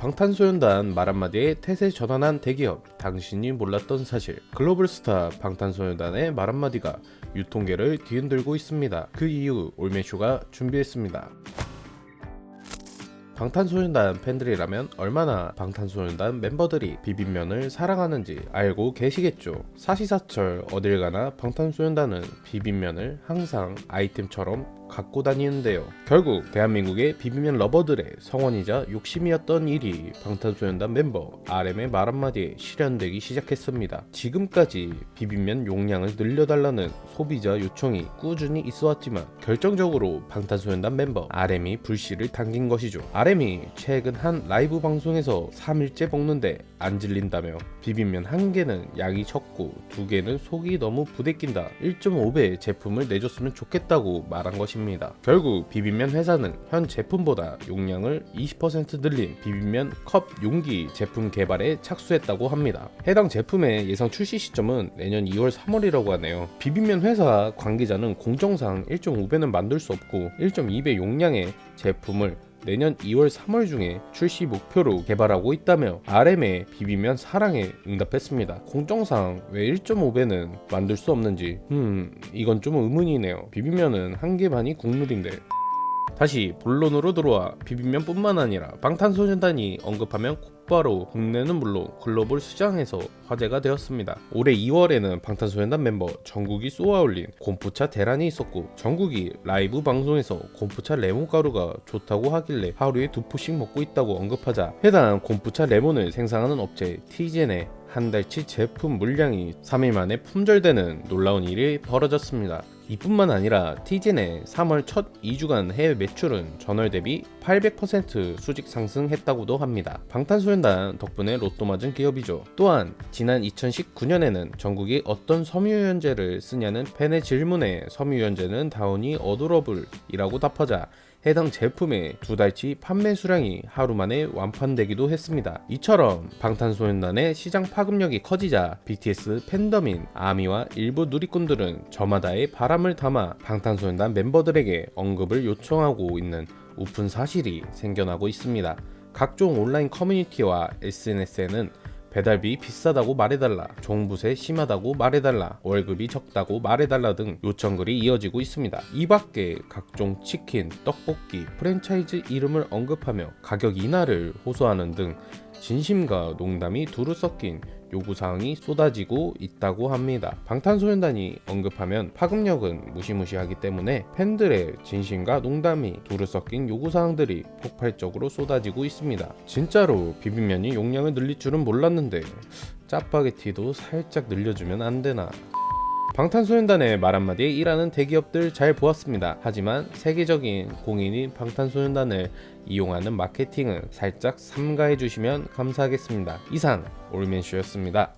방탄소년단 말 한마디에 태세 전환한 대기업 당신이 몰랐던 사실 글로벌 스타 방탄소년단의 말 한마디가 유통계를 뒤흔들고 있습니다. 그 이유 올메쇼가 준비했습니다. 방탄소년단 팬들이라면 얼마나 방탄소년단 멤버들이 비빔면을 사랑하는지 알고 계시겠죠. 사시사철 어딜 가나 방탄소년단은 비빔면을 항상 아이템처럼 갖고 다니는데요. 결국 대한민국의 비빔면 러버들의 성원이자 욕심이었던 일이 방탄소년단 멤버 RM의 말 한마디에 실현되기 시작했습니다. 지금까지 비빔면 용량을 늘려달라는 소비자 요청이 꾸준히 있어왔지만 결정적으로 방탄소년단 멤버 RM이 불씨를 당긴 것이죠. RM이 최근 한 라이브 방송에서 3일째 먹는데 안 질린다며 비빔면 한 개는 양이 적고 두 개는 속이 너무 부대낀다 1.5배 제품을 내줬으면 좋겠다고 말한 것입니다. 결국 비빔면 회사는 현 제품보다 용량을 20% 늘린 비빔면 컵 용기 제품 개발에 착수했다고 합니다. 해당 제품의 예상 출시 시점은 내년 2월 3월이라고 하네요. 비빔면 회사 관계자는 공정상 1.5배는 만들 수 없고 1.2배 용량의 제품을 내년 2월 3월 중에 출시 목표로 개발하고 있다며 RM의 비빔면 사랑에 응답했습니다. 공정상 왜 1.5배는 만들 수 없는지 음 이건 좀 의문이네요. 비빔면은 한 개 반이 국물인데 다시 본론으로 들어와 비빔면뿐만 아니라 방탄소년단이 언급하면 곧바로 국내는 물론 글로벌 시장에서 화제가 되었습니다. 올해 2월에는 방탄소년단 멤버 정국이 쏘아 올린 곰푸차 대란이 있었고 정국이 라이브 방송에서 곰푸차 레몬 가루가 좋다고 하길래 하루에 두 포씩 먹고 있다고 언급하자 해당 곰푸차 레몬을 생산하는 업체 티젠의 한 달치 제품 물량이 3일 만에 품절되는 놀라운 일이 벌어졌습니다. 이뿐만 아니라 티젠의 3월 첫 2주간 해외 매출은 전월 대비 800% 수직 상승했다고도 합니다. 방탄소년단 덕분에 로또 맞은 기업이죠. 또한 지난 2019년에는 전국이 어떤 섬유유연제를 쓰냐는 팬의 질문에 섬유유연제는 다운이 어도러블이라고 답하자 해당 제품의 두 달치 판매 수량이 하루 만에 완판되기도 했습니다. 이처럼 방탄소년단의 시장 파급력이 커지자 BTS 팬덤인 아미와 일부 누리꾼들은 저마다의 바람을 담아 방탄소년단 멤버들에게 언급을 요청하고 있는 우픈 사실이 생겨나고 있습니다. 각종 온라인 커뮤니티와 SNS에는 배달비 비싸다고 말해달라, 종부세 심하다고 말해달라, 월급이 적다고 말해달라 등 요청글이 이어지고 있습니다. 이 밖에 각종 치킨, 떡볶이, 프랜차이즈 이름을 언급하며 가격 인하를 호소하는 등 진심과 농담이 두루 섞인 요구사항이 쏟아지고 있다고 합니다. 방탄소년단이 언급하면 파급력은 무시무시하기 때문에 팬들의 진심과 농담이 두루 섞인 요구사항들이 폭발적으로 쏟아지고 있습니다. 진짜로 비빔면이 용량을 늘릴 줄은 몰랐는데 짜파게티도 살짝 늘려주면 안 되나? 방탄소년단의 말 한마디에 일하는 대기업들 잘 보았습니다. 하지만 세계적인 공인인 방탄소년단을 이용하는 마케팅은 살짝 삼가해 주시면 감사하겠습니다. 이상 올맨쇼였습니다.